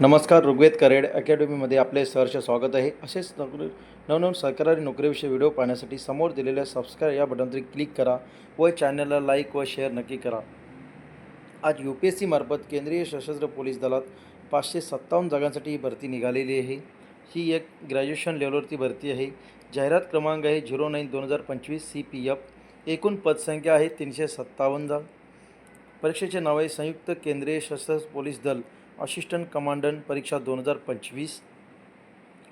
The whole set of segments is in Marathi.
नमस्कार ऋग्वेद करेड अकॅडमीमध्ये आपले सहर्ष स्वागत आहे. असेच नोकरी नवनवीन सरकारी नोकरीविषयी व्हिडिओ पाहण्यासाठी समोर दिलेल्या सबस्क्राईब या बटनवर क्लिक करा व चॅनलला लाईक व शेअर नक्की करा. आज यू पी एस सीमार्फत केंद्रीय सशस्त्र पोलीस दलात पाचशे सत्तावन्न जागांसाठी ही भरती निघालेली आहे. ही एक ग्रॅज्युएशन लेवलवरती भरती आहे. जाहिरात क्रमांक आहे झिरो नाईन दोन हजार पंचवीस सी पी एफ एकूण पदसंख्या आहे तीनशे सत्तावन्न जाग. परीक्षेचे नाव आहे संयुक्त केंद्रीय सशस्त्र पोलीस दल. असिस्टंट कमांडंट परीक्षा दोन हजार पंचवीस.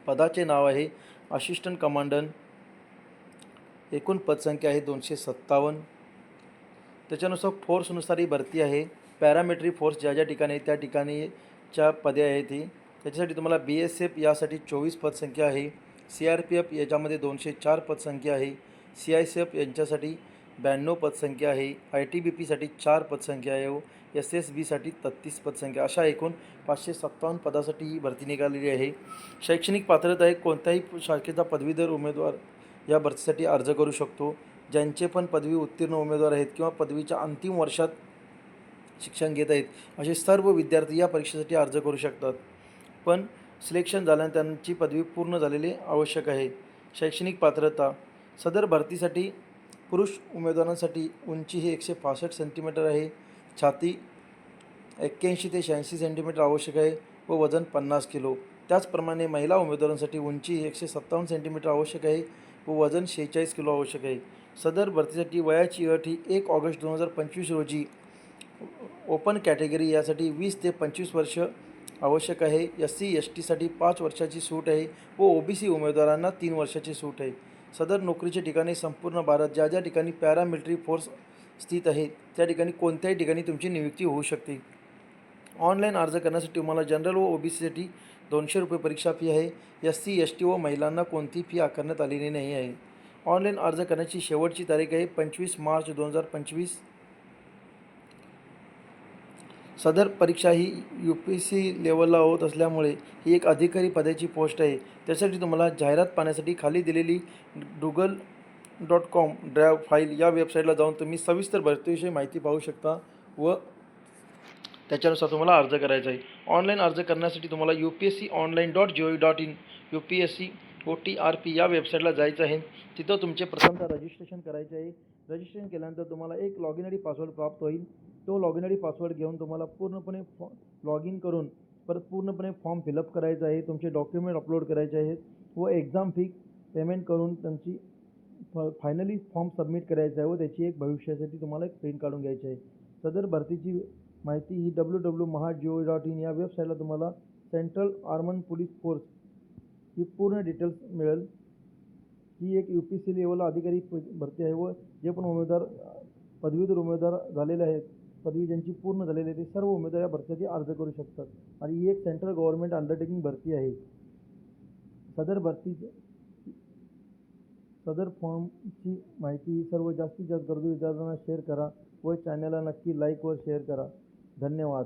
पदाचे नाव आहे असिस्टंट कमांडंट. एकूण पदसंख्या आहे दोनशे सत्तावन्न. त्याच्यानुसार फोर्सनुसार ही भरती आहे. पॅरामेट्री फोर्स ज्या ज्या ठिकाणी आहे त्या ठिकाणीच्या पदे आहेत ती त्याच्यासाठी तुम्हाला बी एस एफ यासाठी चोवीस पदसंख्या आहे. सी आर पी एफ याच्यामध्ये दोनशे चार पदसंख्या आहे. सी आय सी एफ यांच्यासाठी ब्याण्णव पदसंख्या आहे. आय टी बी पीसाठी चार पदसंख्या आहे हो. एस एस बीसाठी तत्तीस पदसंख्या. अशा एकूण पाचशे सत्तावन्न पदासाठी ही भरती निघालेली आहे. शैक्षणिक पात्रता आहे. कोणत्याही शाखेचा पदवीधर उमेदवार या भरतीसाठी अर्ज करू शकतो. ज्यांचे पण पदवी उत्तीर्ण उमेदवार आहेत किंवा पदवीच्या अंतिम वर्षात शिक्षण घेत आहेत असे सर्व विद्यार्थी या परीक्षेसाठी अर्ज करू शकतात. पण सिलेक्शन झाल्याने त्यांची पदवी पूर्ण झालेली आवश्यक आहे. शैक्षणिक पात्रता. सदर भरतीसाठी पुरुष उमेदवारांसाठी उंची ही एकशे पासष्ट सेंटीमीटर आहे. छाती एक्क्याऐंशी ते शहाऐंशी सेंटीमीटर आवश्यक आहे व वजन पन्नास किलो. त्याचप्रमाणे महिला उमेदवारांसाठी उंची ही एकशे सत्तावन्न सेंटीमीटर आवश्यक आहे व वजन शेहेचाळीस किलो आवश्यक आहे. सदर भरतीसाठी वयाची अट ही एक ऑगस्ट दोन हजार पंचवीस रोजी ओपन कॅटेगरी यासाठी वीस ते पंचवीस वर्ष आवश्यक आहे. एस सी एस टीसाठी पाच वर्षाची सूट आहे व ओ बी सी उमेदवारांना तीन वर्षाची सूट आहे. सदर नोकरीचे ठिकाणी संपूर्ण भारत ज्या ज्या ठिकाणी पॅरामिलिटरी फोर्स स्थित आहे त्या ठिकाणी कोणत्याही ठिकाणी तुमची नियुक्ती होऊ शकते. ऑनलाईन अर्ज करण्यासाठी तुम्हाला जनरल व ओ बी सीसाठी दोनशे रुपये परीक्षा फी आहे. एस सी एस टी व महिलांना कोणती फी आकारण्यात आलेली नाही आहे. ऑनलाईन अर्ज करण्याची शेवटची तारीख आहे पंचवीस मार्च दोन हजार पंचवीस. सदर परीक्षा ही यू पी सी लेवलला होत असल्यामुळे ही एक अधिकारी पदाची पोस्ट आहे. त्यासाठी तुम्हाला जाहिरात पाहण्यासाठी खाली दिलेली Google dot com drive file या वेबसाईटला जाऊन तुम्ही सविस्तर भरतीविषयी माहिती पाहू शकता व त्याच्यानुसार तुम्हाला अर्ज करायचा आहे. ऑनलाईन अर्ज करण्यासाठी तुम्हाला U P S C online dot G O dot in U P S C O T R P या वेबसाईटला जायचं आहे. तिथं तुमचे प्रथमतः रजिस्ट्रेशन करायचे आहे. रजिस्ट्रेशन केल्यानंतर तुम्हाला एक लॉगिन आय डी पासवर्ड प्राप्त होईल. तो लॉगिन आय डी पासवर्ड घेऊन तुम्हाला पूर्णपणे फॉ लॉग इन करून परत पूर्णपणे फॉर्म फिलअप करायचा आहे. तुमचे डॉक्युमेंट अपलोड करायचे आहेत व एक्झाम फी पेमेंट करून त्यांची फ फायनली फॉर्म सबमिट करायचा आहे व त्याची एक भविष्यासाठी तुम्हाला एक प्रिंट काढून घ्यायची आहे. सदर भरतीची माहिती ही W W Maha O dot in या वेबसाईटला तुम्हाला सेंट्रल आर्मन पोलीस फोर्स ही पूर्ण डिटेल्स मिळेल. ही एक यू पी सी लेवलला अधिकारी प- भरती आहे व जे पण उमेदवार पदवीधर उमेदवार झालेले आहेत पदवी ज्यांची पूर्ण झालेली आहे ते सर्व उमेदवार या भरतीसाठी अर्ज करू शकतात. आणि ही एक सेंट्रल गव्हर्नमेंट अंडरटेकिंग भरती आहे. सदर भरती सदर फॉर्मची माहिती सर्व जास्तीत जास्त गरजू विद्यार्थ्यांना शेअर करा. व चॅनलला नक्की लाईक व शेअर करा. धन्यवाद.